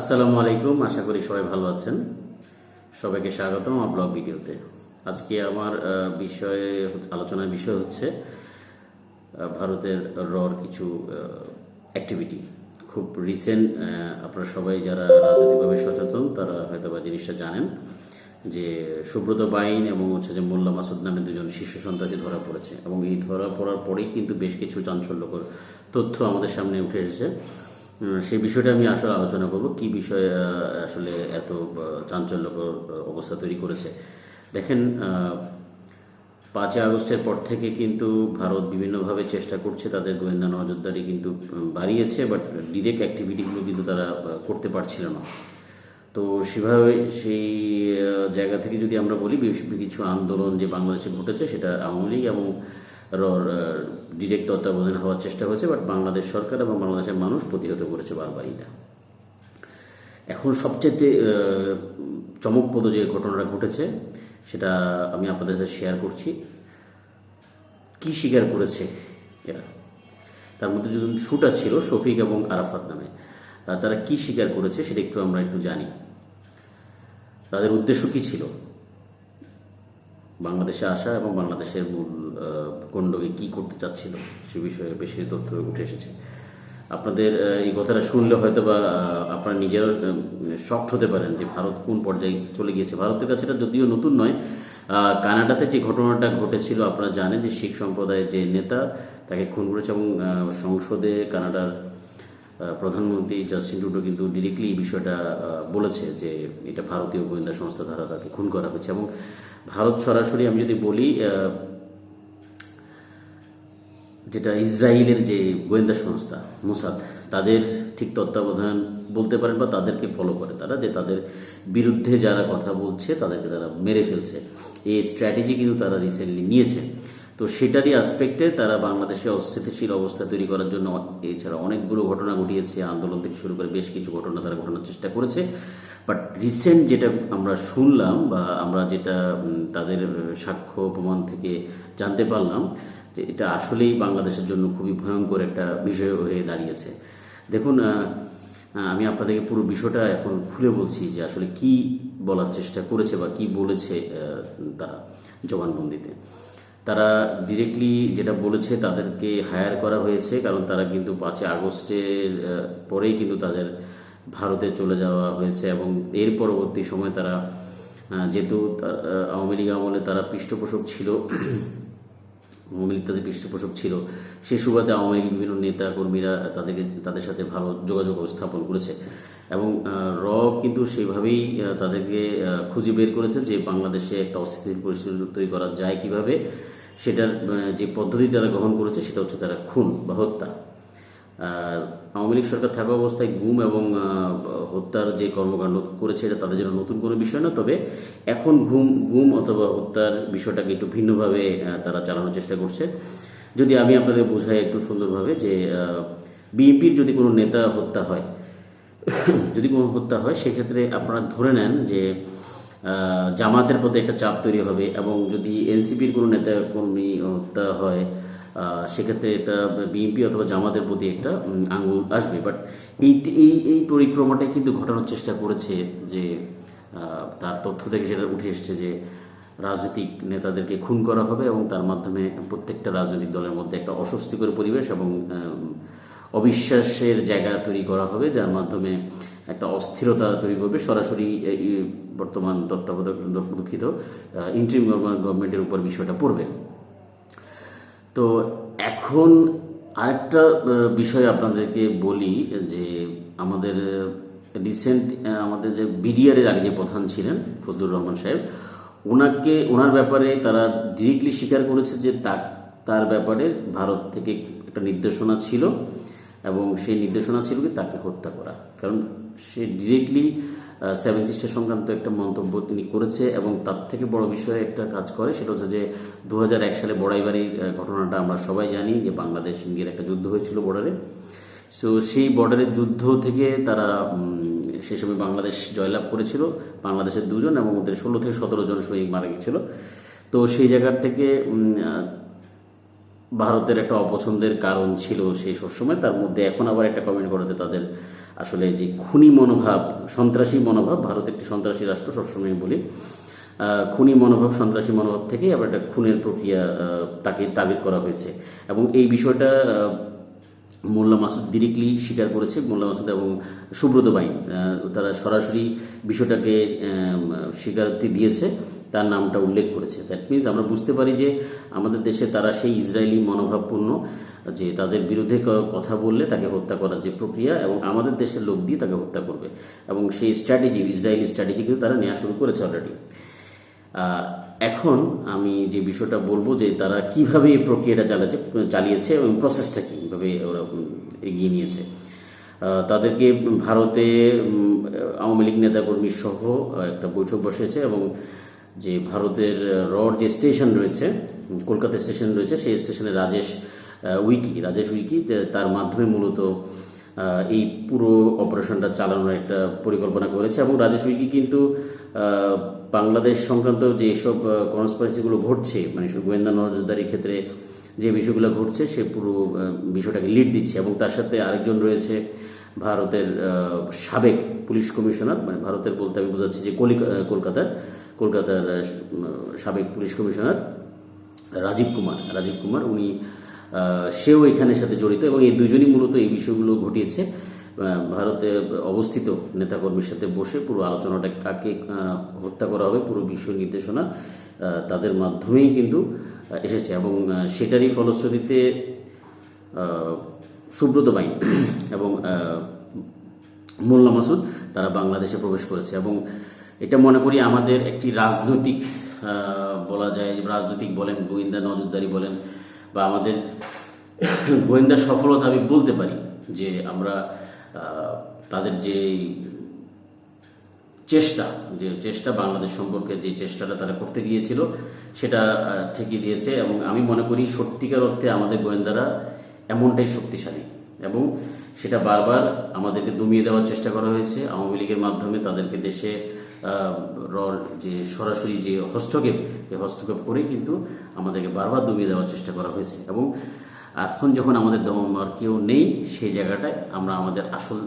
আসসালামু আলাইকুম, আশা করি সবাই ভালো আছেন। সবাইকে স্বাগতম আমার ব্লগ ভিডিওতে। আজকে আমার বিষয়ে আলোচনার বিষয় হচ্ছে ভারতের রর কিছু অ্যাক্টিভিটি খুব রিসেন্ট আপনারা সবাই যারা রাজনৈতিকভাবে সচেতন, তারা হয়তো বা জিনিসটা জানেন যে সুব্রত বাইন এবং হচ্ছে যে মোল্লা মাসুদ নামে দুজন শিশু সন্ত্রাসী ধরা পড়েছে। এবং এই ধরা পড়ার পরেই কিন্তু বেশ কিছু চাঞ্চল্যকর তথ্য আমাদের সামনে উঠে এসেছে। সেই বিষয়টা আমি আসলে আলোচনা করব। কি বিষয়ে আসলে এত চাঞ্চল্যকর অবস্থা তৈরি করেছে। দেখেন পাঁচই আগস্টের পর থেকে কিন্তু ভারত বিভিন্নভাবে চেষ্টা করছে তাদের গোয়েন্দা নজরদারি কিন্তু বাড়িয়েছে, বাট ডিরেক্ট অ্যাক্টিভিটিগুলো কিন্তু তারা করতে পারছিল না। তো সেভাবে সেই জায়গা থেকে যদি আমরা বলি কিছু আন্দোলন যে বাংলাদেশে ঘটেছে সেটা আওয়ামী লীগ এবং ডিরেক্ট তত্ত্বাবধানে হওয়ার চেষ্টা হয়েছে বাট বাংলাদেশ সরকার এবং বাংলাদেশের মানুষ প্রতিহত করেছে বারবার এটা। এখন সবচেয়ে চমকপ্রদ যে ঘটনাটা ঘটেছে, সেটা আমি আপনাদের সাথে শেয়ার করছি। কি স্বীকার করেছে এরা? তার মধ্যে দুজন শুটার ছিল, শফিক এবং আরাফাত নামে তারা কি স্বীকার করেছে সেটা একটু আমরা একটু জানি। তাদের উদ্দেশ্য কি ছিল? বাংলাদেশে আসা এবং বাংলাদেশের মূল ভূখণ্ডকে কি করতে চাচ্ছিল সে বিষয়ে বেশি তথ্য উঠে এসেছে। আপনাদের এই কথাটা শুনলে হয়তো বা আপনারা নিজেরাও শক্ট হতে পারেন যে ভারত কোন পর্যায়ে চলে গিয়েছে। ভারতের কাছে এটা যদিও নতুন নয় কানাডাতে যে ঘটনাটা ঘটেছিল, আপনারা জানেন যে শিখ সম্প্রদায়ের যে নেতা, তাকে খুন করেছে এবং সংসদে কানাডার প্রধানমন্ত্রী জাস্টিন টুডো কিন্তু ডিরেক্টলি এই বিষয়টা বলেছে যে এটা ভারতীয় গোয়েন্দা সংস্থা দ্বারা তাকে খুন করা হয়েছে। এবং ভারত সরাসরি আমি যদি বলি যেটা ইসরায়েলের যে গোয়েন্দা সংস্থা, মোসাদ, তাদের ঠিক তত্ত্বাবধান বলতে পারেন বা তাদেরকে ফলো করে তারা যে তাদের বিরুদ্ধে যারা কথা বলছে, তাদেরকে তারা মেরে ফেলছে। এই স্ট্র্যাটেজি কিন্তু তারা রিসেন্টলি নিয়েছে। তো সেটারই আসপেক্টে তারা বাংলাদেশে অস্থিতিশীল অবস্থা তৈরি করার জন্য এছাড়া অনেকগুলো ঘটনা ঘটিয়েছে। আন্দোলন থেকে শুরু করে বেশ কিছু ঘটনা তারা ঘটানোর চেষ্টা করেছে। বাট রিসেন্ট যেটা আমরা শুনলাম বা আমরা যেটা তাদের সাক্ষ্য প্রমাণ থেকে জানতে পারলাম যে এটা আসলেই বাংলাদেশের জন্য খুবই ভয়ঙ্কর একটা বিষয় হয়ে দাঁড়িয়েছে। দেখুন আমি আপনাদেরকে পুরো বিষয়টা এখন খুলে বলছি যে আসলে কি বলার চেষ্টা করেছে বা কি বলেছে তারা জবানবন্দিতে। তারা ডিরেক্টলি যেটা বলেছে তাদেরকে হায়ার করা হয়েছে, কারণ তারা কিন্তু পাঁচই আগস্টের পরেই কিন্তু তাদের ভারতে চলে যাওয়া হয়েছে এবং এর পরবর্তী সময় তারা যেহেতু আওয়ামী লীগ আমলে তারা পৃষ্ঠপোষক ছিল আওয়ামী ইত্যাদি পৃষ্ঠপোষক ছিল, সেই সুবাদে আওয়ামী লীগের বিভিন্ন নেতা কর্মীরা তাদেরকে, তাদের সাথে ভালো যোগাযোগ স্থাপন করেছে। এবং র কিন্তু সেভাবেই তাদেরকে খুঁজে বের করেছে যে বাংলাদেশে একটা অস্থিতির পরিস্থিতি তৈরি করা যায় কীভাবে। সেটার যে পদ্ধতি তারা গ্রহণ করেছে সেটা হচ্ছে তারা খুন বা হত্যা। আওয়ামী লীগ সরকার থাকা অবস্থায় গুম এবং হত্যার যে কর্মকাণ্ড করেছে এটা তাদের জন্য নতুন কোনো বিষয় না। তবে এখন গুম গুম অথবা হত্যার বিষয়টাকে একটু ভিন্নভাবে তারা চালানোর চেষ্টা করছে। যদি আমি আপনাদের বোঝাই একটু সুন্দরভাবে যে বিএনপির যদি কোনো নেতা হত্যা হয়, যদি কোনো হত্যা হয়, সেক্ষেত্রে আপনারা ধরে নেন যে জামাতের প্রতি একটা চাপ তৈরি হবে এবং যদি এনসিপির কোনো নেতা কর্মী হত্যা হয় সেক্ষেত্রে এটা বিএনপি অথবা জামাতের প্রতি একটা উম, আঙ্গুল আসবে। বাট এই এই এই পরিক্রমাটাই কিন্তু ঘটানোর চেষ্টা করেছে যে তার তথ্য থেকে সেটা উঠে এসছে যে রাজনৈতিক নেতাদেরকে খুন করা হবে এবং তার মাধ্যমে প্রত্যেকটা রাজনৈতিক দলের মধ্যে একটা অস্বস্তিকর পরিবেশ এবং অবিশ্বাসের জায়গা তৈরি করা হবে যার মাধ্যমে একটা অস্থিরতা তৈরি করবে। সরাসরি বর্তমান তত্ত্বাবধায়ক দুঃখিত ইন্ট্রিম গভর্নমেন্টের উপর বিষয়টা পড়বে। তো এখন আরেকটা বিষয় আপনাদেরকে বলি যে আমাদের রিসেন্ট আমাদের যে বিডিআর এর আগে যে প্রধান ছিলেন ফজলুর রহমান সাহেব, ওনাকে, ওনার ব্যাপারে তারা ডিরেক্টলি স্বীকার করেছে যে তার তার ব্যাপারে ভারত থেকে একটা নির্দেশনা ছিল এবং সেই নির্দেশনা ছিল কি তাকে হত্যা করা। কারণ সে ডিরেক্টলি সেভেন সিস্টার সংক্রান্ত একটা মন্তব্য তিনি করেছে এবং তার থেকে বড় বিষয়ে একটা কাজ করে, সেটা হচ্ছে যে দু হাজার এক সালে বড়াইবাড়ির ঘটনাটা আমরা সবাই জানি যে বাংলাদেশ ইন্ডিয়ার একটা যুদ্ধ হয়েছিল বর্ডারে। তো সেই বর্ডারের যুদ্ধ থেকে তারা সে সময় বাংলাদেশ জয়লাভ করেছিল, বাংলাদেশের দুজন এবং ওদের ষোলো থেকে সতেরো জন সৈনিক মারা গেছিল। তো সেই জায়গার থেকে ভারতের একটা অপছন্দের কারণ ছিল সেই সবসময়, তার মধ্যে এখন আবার একটা কমেন্ট করেছে তাদের আসলে যে খুনি মনোভাব, সন্ত্রাসী মনোভাব, ভারত একটি সন্ত্রাসী রাষ্ট্র, সবসময় বলি খুনি মনোভাব, সন্ত্রাসী মনোভাব থেকেই আবার একটা খুনের প্রক্রিয়া তাকে তাবির করা হয়েছে। এবং এই বিষয়টা মোল্লা মাসুদ ডিরেক্টলি স্বীকার করেছে, মোল্লা মাসুদ এবং সুব্রত বাইন তারা সরাসরি বিষয়টাকে স্বীকারোক্তি দিয়েছে। তার নামটা উল্লেখ করেছে। দ্যাট মিনস আমরা বুঝতে পারি যে আমাদের দেশে তারা সেই ইসরায়েলি মনোভাবপূর্ণ, যে তাদের বিরুদ্ধে কথা বললে তাকে হত্যা করার যে প্রক্রিয়া এবং আমাদের দেশের লোক দিয়ে তাকে হত্যা করবে এবং সেই স্ট্র্যাটেজি ইসরায়েলি স্ট্র্যাটেজি কিন্তু তারা নেওয়া শুরু করেছে অলরেডি এখন আমি যে বিষয়টা বলব যে তারা কীভাবে এই প্রক্রিয়াটা চালাচ্ছে, চালিয়েছে এবং প্রসেসটা কীভাবে ওরা এগিয়ে নিয়েছে। তাদেরকে ভারতে আওয়ামী লীগ নেতাকর্মী সহ একটা বৈঠক বসেছে এবং যে ভারতের রড যে স্টেশন রয়েছে, কলকাতা স্টেশন রয়েছে, সেই স্টেশনে রাজেশ উইকি রাজেশ উইকি তার মাধ্যমে মূলত এই পুরো অপারেশনটা চালানোর একটা পরিকল্পনা করেছে। এবং রাজেশ উইকি কিন্তু বাংলাদেশ সংক্রান্ত যে সব কনসপারেন্সিগুলো ঘটছে মানে গোয়েন্দা নজরদারির ক্ষেত্রে যে বিষয়গুলো ঘটছে, সে পুরো বিষয়টাকে লিড দিচ্ছে। এবং তার সাথে আরেকজন রয়েছে ভারতের সাবেক পুলিশ কমিশনার মানে ভারতের বলতে আমি বোঝাচ্ছি যে কলিকা- কলকাতার কলকাতার সাবেক পুলিশ কমিশনার রাজীব কুমার। রাজীব কুমার, উনি সেও এখানের সাথে জড়িত এবং এই দুজনই মূলত এই বিষয়গুলো ঘটিয়েছে। ভারতে অবস্থিত নেতাকর্মীর সাথে বসে পুরো আলোচনাটা কাকে হত্যা করা হবে পুরো বিষয় নির্দেশনা তাদের মাধ্যমেই কিন্তু এসেছে এবং সেটারই ফলশ্রুতিতে সুব্রত বাইন এবং মোল্লা মাসুদ তারা বাংলাদেশে প্রবেশ করেছে এবং এটা মনে করি আমাদের একটি রাজনৈতিক বলা যায়, রাজনৈতিক বলেন, গোয়েন্দা নজরদারি বলেন, বা আমাদের গোয়েন্দা সফলতা আমি বলতে পারি যে আমরা তাদের যে চেষ্টা যে চেষ্টা বাংলাদেশ সম্পর্কে যে চেষ্টাটা তারা করতে গিয়েছিল, সেটা ঠিকই দিয়েছে এবং আমি মনে করি সত্যিকার অর্থে আমাদের গোয়েন্দারা এমনটাই শক্তিশালী এবং সেটা বারবার আমাদেরকে দমিয়ে দেওয়ার চেষ্টা করা হয়েছে। আওয়ামী লীগের মাধ্যমে তাদেরকে দেশে যে সরাসরি যে হস্তক্ষেপ, এই হস্তক্ষেপ করেই কিন্তু আমাদেরকে বারবার দমিয়ে দেওয়ার চেষ্টা করা হয়েছে। এবং এখন যখন আমাদের দমার কেউ নেই, সেই জায়গাটায় আমরা আমাদের আসল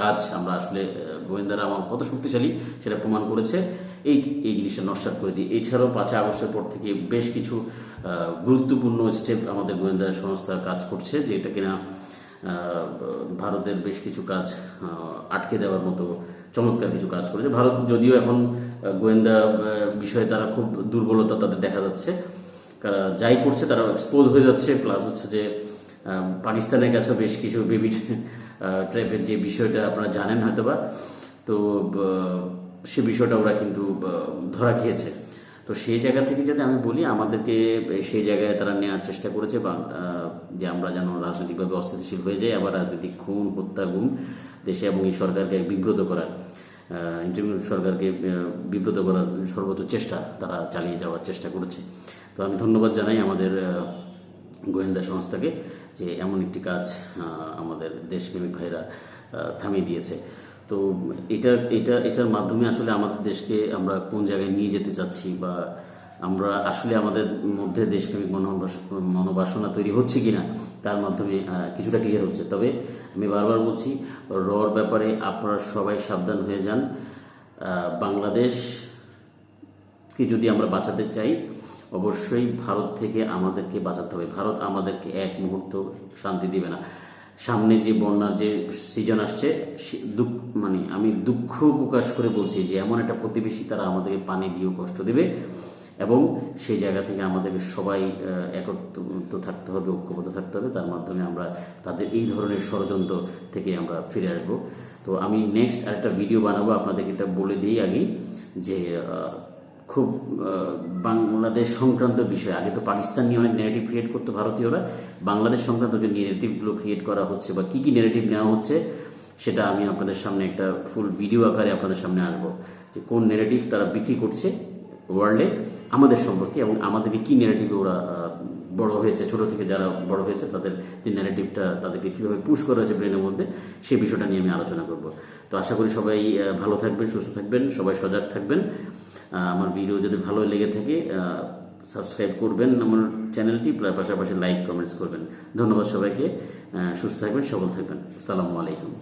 কাজ, আমরা আসলে গোয়েন্দারা আমার কত শক্তিশালী সেটা প্রমাণ করেছে। এই এই জিনিসটা নস্বাত করে দিই। এছাড়াও পাঁচই আগস্টের পর থেকে বেশ কিছু গুরুত্বপূর্ণ স্টেপ আমাদের গোয়েন্দা সংস্থা কাজ করছে যেটা কিনা ভারতের বেশ কিছু কাজ আটকে দেওয়ার মতো চমৎকার কিছু কাজ করেছে। ভারত যদিও এখন গোয়েন্দা বিষয়ে তারা খুব দুর্বলতা তাদের দেখা যাচ্ছে। তারা যাই করছে তারা এক্সপোজ হয়ে যাচ্ছে। প্লাস হচ্ছে যে পাকিস্তানের কাছেও বেশ কিছু বেবি ট্র্যাপের যে বিষয়টা আপনারা জানেন হয়তোবা, তো সে বিষয়টা ওরা কিন্তু ধরা খেয়েছে। তো সেই জায়গা থেকে যদি আমি বলি, আমাদেরকে সেই জায়গায় তারা নেওয়ার চেষ্টা করেছে বা যে আমরা যেন রাজনৈতিকভাবে অস্থিতিশীল হয়ে যাই, আবার রাজনৈতিক খুন, হত্যা, গুম দেশে এবং এই সরকারকে বিব্রত করার। ইন্টারভিউ সরকারকে বিব্রত করার সর্বোচ্চ চেষ্টা তারা চালিয়ে যাওয়ার চেষ্টা করেছে। তো আমি ধন্যবাদ জানাই আমাদের গোয়েন্দা সংস্থাকে যে এমন একটি কাজ আমাদের দেশপ্রেমিক ভাইরা থামিয়ে দিয়েছে। তো এটা এটা, এটার মাধ্যমে আসলে আমাদের দেশকে আমরা কোন জায়গায় নিয়ে যেতে চাচ্ছি বা আমরা আসলে আমাদের মধ্যে দেশপ্রেমিক মনোবাস- মনোবাসনা তৈরি হচ্ছে কিনা তার মাধ্যমে কিছুটা ক্লিয়ার হচ্ছে। তবে আমি বারবার বলছি রর ব্যাপারে আপনারা সবাই সাবধান হয়ে যান। আহ, বাংলাদেশ কি যদি আমরা বাঁচাতে চাই অবশ্যই ভারত থেকে আমাদেরকে বাঁচাতে হবে। ভারত আমাদেরকে এক মুহূর্ত শান্তি দিবে না। সামনে যে বন্যার যে সিজন আসছে দুঃখ মানে আমি দুঃখ প্রকাশ করে বলছি যে এমন একটা প্রতিবেশী তারা আমাদেরকে পানি দিয়েও কষ্ট দেবে। এবং সেই জায়গা থেকে আমাদেরকে সবাই আহ, একত্রিত থাকতে হবে ঐক্যবদ্ধ থাকতে হবে। তার মাধ্যমে আমরা তাদের এই ধরনের ষড়যন্ত্র থেকে আমরা ফিরে আসব। তো আমি নেক্সট আরেকটা ভিডিও বানাবো। আপনাদেরকে এটা বলে দিই আগে যে খুব বাংলাদেশ সংক্রান্ত বিষয়। আগে তো পাকিস্তান নিয়ে অনেক নেগেটিভ ক্রিয়েট করতো ভারতীয়রা। বাংলাদেশ সংক্রান্ত যে নেগেটিভগুলো ক্রিয়েট করা হচ্ছে বা কী কী নেগেটিভ নেওয়া হচ্ছে সেটা আমি আপনাদের সামনে একটা ফুল ভিডিও আকারে আপনাদের সামনে আসব। যে কোন নেগেটিভ তারা বিক্রি করছে ওয়ার্ল্ডে আমাদের সম্পর্কে এবং আমাদেরকে কী নেগেটিভে ওরা বড় হয়েছে, ছোট থেকে যারা বড় হয়েছে, তাদের যে ন্যারেটিভটা তাদেরকে কীভাবে পুশ করা হয়েছে ব্রেনের মধ্যে, সেই বিষয়টা নিয়ে আমি আলোচনা করব। তো আশা করি সবাই ভালো থাকবেন, সুস্থ থাকবেন, সবাই সজাগ থাকবেন। আমার ভিডিও যদি ভালো লেগে থাকে সাবস্ক্রাইব করবেন আমার চ্যানেলটি পাশাপাশি লাইক কমেন্টস করবেন। ধন্যবাদ সবাইকে সুস্থ থাকবেন, সবল থাকবেন। আসসালামু আলাইকুম।